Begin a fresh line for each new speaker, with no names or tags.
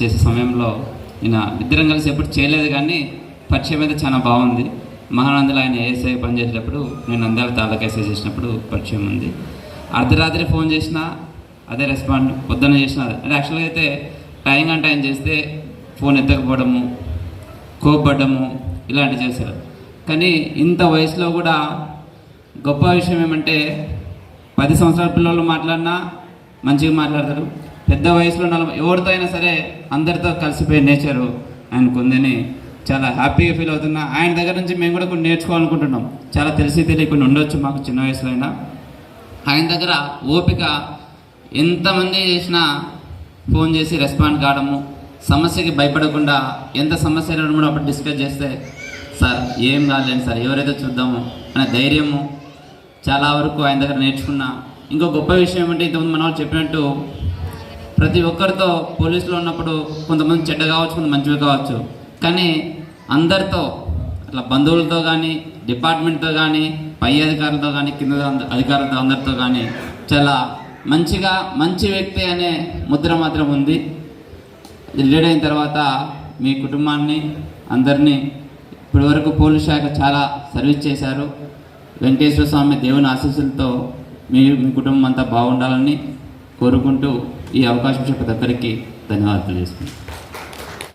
చేసే సమయంలో ఈయన ఇద్దరం కలిసి ఎప్పుడు చేయలేదు కానీ పరిచయం అయితే చాలా బాగుంది. మహానందులు ఆయన ఏఎస్ఐ పనిచేసేటప్పుడు నేను నంద్యాల తాలూకా ఎస్ఐ చేసినప్పుడు పరిచయం ఉంది. అర్ధరాత్రి ఫోన్ చేసినా అదే రెస్పాండ్ పొద్దున్న చేసిన అంటే యాక్చువల్గా అయితే టైం అంటే ఆయన చేస్తే ఫోన్ ఎత్తకపోవడము కోపడము ఇలాంటివి చేశారు. కానీ ఇంత వయసులో కూడా గొప్ప విషయం ఏమంటే పది సంవత్సరాల పిల్లలు మాట్లాడినా మంచిగా మాట్లాడతారు. పెద్ద వయసులో నలభై ఎవరితో అయినా సరే అందరితో కలిసిపోయే నేచరు ఆయన ఉందని చాలా హ్యాపీగా ఫీల్ అవుతున్నా. ఆయన దగ్గర నుంచి మేము కూడా కొన్ని నేర్చుకోవాలనుకుంటున్నాం. చాలా తెలిసి తెలియకుండా ఉండొచ్చు మాకు చిన్న వయసులో అయినా ఆయన దగ్గర ఓపిక ఎంతమంది చేసినా ఫోన్ చేసి రెస్పాండ్ కావడము సమస్యకి భయపడకుండా ఎంత సమస్య కూడా అప్పుడు డిస్కస్ చేస్తే సార్ ఏం కాలేదు సార్ ఎవరైతే చూద్దాము అనే ధైర్యము చాలా వరకు ఆయన దగ్గర నేర్చుకున్నా. ఇంకో గొప్ప విషయం ఏమంటే ఇంతకుముందు మన వాళ్ళు చెప్పినట్టు ప్రతి ఒక్కరితో పోలీసులో ఉన్నప్పుడు కొంతమంది చెడ్డ కావచ్చు కొంత మంచివి కావచ్చు. కానీ అందరితో అట్లా బంధువులతో కానీ డిపార్ట్మెంట్తో కానీ పై అధికారులతో కానీ కింద అధికారులతో అందరితో కానీ చాలా మంచిగా మంచి వ్యక్తి అనే ముద్ర మాత్రం ఉంది. రిలేట్ అయిన తర్వాత మీ కుటుంబాన్ని అందరినీ ఇప్పటివరకు పోలీస్ శాఖ చాలా సర్వీస్ చేశారు. వెంకటేశ్వర స్వామి దేవుని ఆశీస్సులతో మీ మీ కుటుంబం అంతా బాగుండాలని కోరుకుంటూ ఈ అవకాశం ఇచ్చిన ప్రతి ధన్యవాదాలు తెలియజేస్తున్నాను.